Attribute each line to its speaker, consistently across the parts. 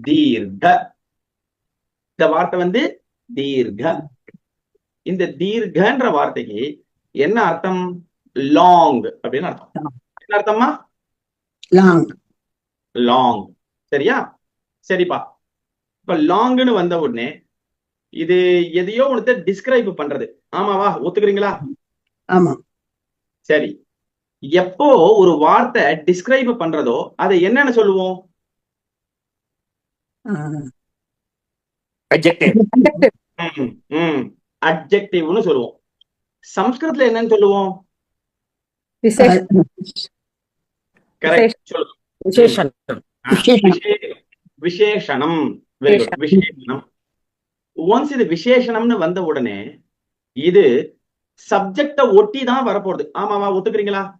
Speaker 1: தீர்க்க. இந்த வார்த்தை வந்து தீர்க்க. இந்த தீர்க்கன்ற வார்த்தைக்கு என்ன அர்த்தம்? லாங் அப்படின்னு அர்த்தம். என்ன அர்த்தமா
Speaker 2: லாங்
Speaker 1: லாங் சரியா? சரிப்பா. இப்ப லாங்னு வந்த உடனே இது எதையோ ஒன்று டிஸ்கிரைப் பண்றது. ஆமாவா? ஒத்துக்கிறீங்களா?
Speaker 2: ஆமா.
Speaker 1: சரி. எப்போ ஒரு வார்த்தை டிஸ்கிரைப் பண்றதோ அதை என்னன்னு சொல்லுவோம்? அட்ஜெக்டிவ்னு சொல்லுவோம். சம்ஸ்கிருதத்துல என்னன்னு சொல்லுவோம்?
Speaker 3: விசேஷ
Speaker 1: கரெக்ட் சொல்லுங்க
Speaker 4: விசேஷன்
Speaker 2: விசேஷம்.
Speaker 1: விஷே- விசேஷணம் வெரி குட் விசேஷணம் ஒன்ஸ் இது விசேஷணம்னு வந்த உடனே இது சப்ஜெக்ட ஒட்டி தான் வரப்போகுது. ஆமாவா ஒத்துக்கிறீங்களா?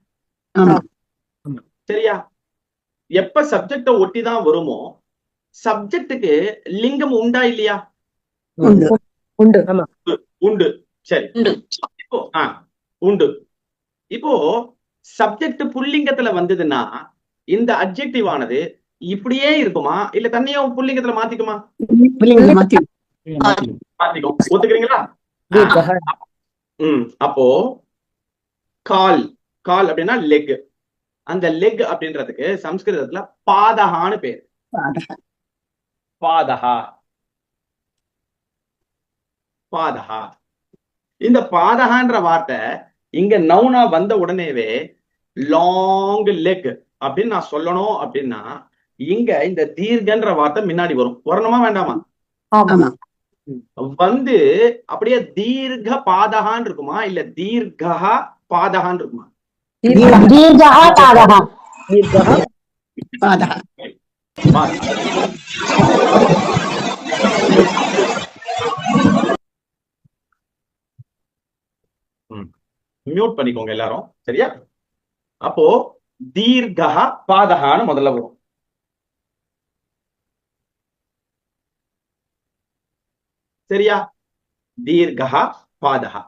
Speaker 1: சரியா? எப்ப சப்ஜெக்ட ஒட்டி தான் வருமோ சப்ஜெக்ட்டுக்கு லிங்கம் உண்டா இல்லையா?
Speaker 2: உண்டு.
Speaker 3: உண்டு.
Speaker 1: உண்டு. சரி.
Speaker 2: உண்டு.
Speaker 1: இப்போ ஆ உண்டு. இப்போ சப்ஜெக்ட் புல்லிங்கத்துல வந்ததுன்னா இந்த அட்ஜெக்டிவ் ஆனது இப்படியே இருக்குமா? இல்ல தண்ணியும் புல்லிங்கத்துல மாத்திக்குமா? மாத்திக்கும் ஒத்துக்கிறீங்களா?
Speaker 4: தீர்க்கः
Speaker 1: ம் அப்போ கால். கால் அப்படின்னா லெக் அந்த லெக் அப்படின்றதுக்கு சம்ஸ்கிருதத்துல பாதகான்னு பேர். பாதகா பாதகா இந்த பாதகான்ற வார்த்தை இங்க நவுனா வந்த உடனேவே லாங் லெக் அப்படின்னு நான் சொல்லணும் அப்படின்னா இங்க இந்த தீர்க்கன்ற வார்த்தை முன்னாடி வரும். வரணுமா வேண்டாமா? வந்து அப்படியே தீர்க்க பாதகான்னு இருக்குமா? இல்ல தீர்க்கா பாதகான்னு இருக்குமா?
Speaker 3: தீர்க்கः பாதः
Speaker 4: தீர்க்கः
Speaker 2: பாதா
Speaker 1: பாதகா. மியூட் பண்ணிக்கோங்க எல்லாரும். சரியா? அப்போ தீர்க்கா பாதகான்னு முதல்ல வரும். சரியா? தீர்க்கா பாதகா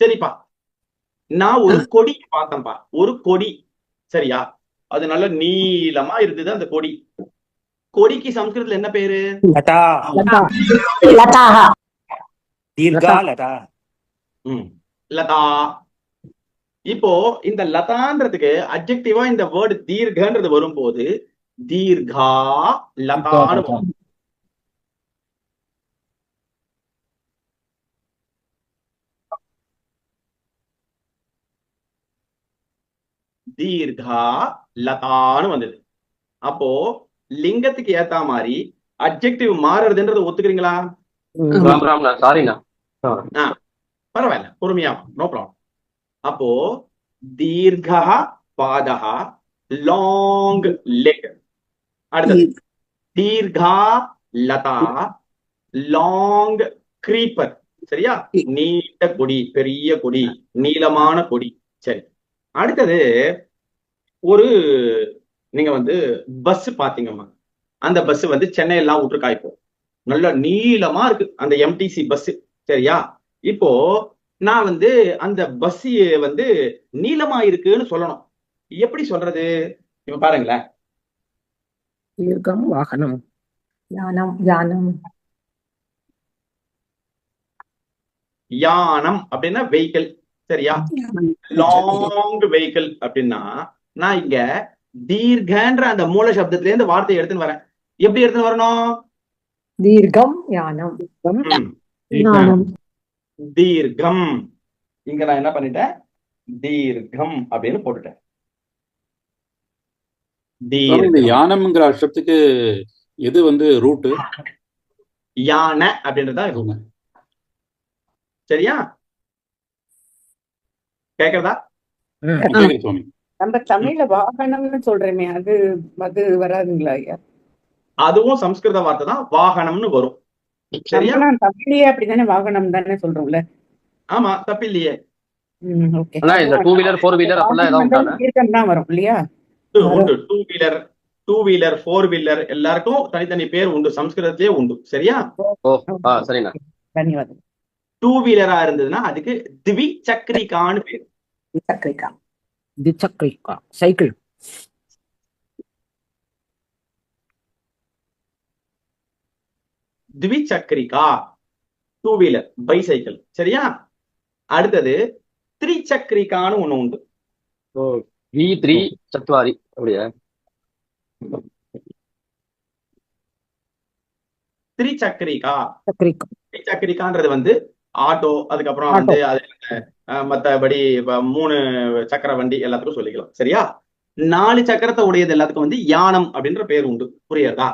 Speaker 1: சரிப்பா. நான் ஒரு கொடி பார்த்தேன்ப்பா ஒரு கொடி. சரியா? அது நல்ல நீளமா இருந்தது அந்த கொடி. கொடிக்கு சம்ஸ்கிருதத்துல என்ன பேரு?
Speaker 4: லதா.
Speaker 3: லதாः.
Speaker 4: தீர்க்கா லதா.
Speaker 1: ம். லதா. இப்போ இந்த லதான்றதுக்கு அப்ஜெக்டிவா இந்த வேர்டு தீர்க்கன்றது வரும்போது தீர்கா லதான்னு. தீர்கா லதான்னு வந்தது. அப்போ லிங்கத்துக்கு ஏத்த மாதிரி அப்ஜெக்டிவ் மாறுறதுன்றது ஒத்துக்கிறீங்களா? பரவாயில்ல. பொறுமையா நோ ப்ராப்ளம் அப்போ தீர்கா பாதகா லாங் லெக் அடுத்தது. தீர்கா லதா லாங் கிரீப்பர் சரியா? நீண்ட கொடி பெரிய கொடி நீளமான கொடி. சரி. அடுத்தது ஒரு நீங்க வந்து பஸ் பாத்தீங்கம்மா. அந்த பஸ் வந்து சென்னை எல்லாம் விட்டுருக்கா இப்போ நல்ல நீளமா இருக்கு அந்த எம்டிசி பஸ் சரியா? இப்போ நான் வந்து அந்த பஸ் வந்து நீளமா இருக்குன்னு சொல்லணும். எப்படி சொல்றது? இப்ப பாருங்களேன்.
Speaker 4: தீர்க்கம் வாகனம்.
Speaker 3: யானம் யானம்.
Speaker 1: யானம் அப்படின்னா வெஹிக்கிள் சரியா? லாங் வெஹிக்கிள் அப்படின்னா நான் இங்க தீர்க்கன்ற அந்த மூல சப்தத்துல இருந்து வார்த்தையை எடுத்துன்னு வரேன். எப்படி எடுத்துன்னு வரணும்?
Speaker 3: தீர்க்கம் யானம்
Speaker 1: ம்.
Speaker 3: யானம்
Speaker 1: தீர்க்கம். இங்க நான் என்ன பண்ணிட்டேன்? தீர்க்கம் அப்படின்னு போட்டுட்டேன்.
Speaker 5: யானம்ங்கிற அர்த்தத்துக்கு எது வந்து ரூட்டு
Speaker 1: யானை அப்படின்றதா இருக்கும் சரியா? கேக்குறதா?
Speaker 5: சுவாமி
Speaker 6: நம்ம தமிழ்ல வாகனம்னு சொல்றோமே அது அது வராதுங்களா ஐயா?
Speaker 1: அதுவும் சம்ஸ்கிருத வார்த்தை தான் வாகனம்னு வரும். சரியா?
Speaker 6: தமிழ்லயே அப்படிதானே வாகனம் தானே சொல்றோம்ல?
Speaker 1: ஆமா தப்பில்லையே.
Speaker 7: இந்த two wheeler, four wheeler அப்படிலாம்
Speaker 6: வரும் இல்லையா?
Speaker 1: Two wheeler two wheeler four wheeler எல்லாருக்கும் தனித்தனி பேர் உண்டு சம்ஸ்கிருதத்திலே உண்டு. சரியா?
Speaker 7: சரிண்ணா.
Speaker 1: டூ வீலரா இருந்ததுன்னா அதுக்கு திவி பேர்.
Speaker 3: சக்கரிக்கா
Speaker 1: த்விசக்ரிகா டூ வீலர் பைசைக்கிள் சரியா? அடுத்தது த்ரிசக்ரிகான்னு ஒண்ணு உண்டு.
Speaker 7: வி த்ரீ சத்வாரி அப்படியா?
Speaker 1: த்ரிசக்ரிகான்றது வந்து ஆட்டோ அதுக்கப்புறம் வந்து அது மற்றபடி மத்தபடி மூணு சக்கர வண்டி எல்லாத்துக்கும் சொல்லிக்கலாம். சரியா? நாலு சக்கரத்தை உடையது எல்லாத்துக்கும் வந்து யானம் அப்படின்ற பேர் உண்டு. புரியுறதா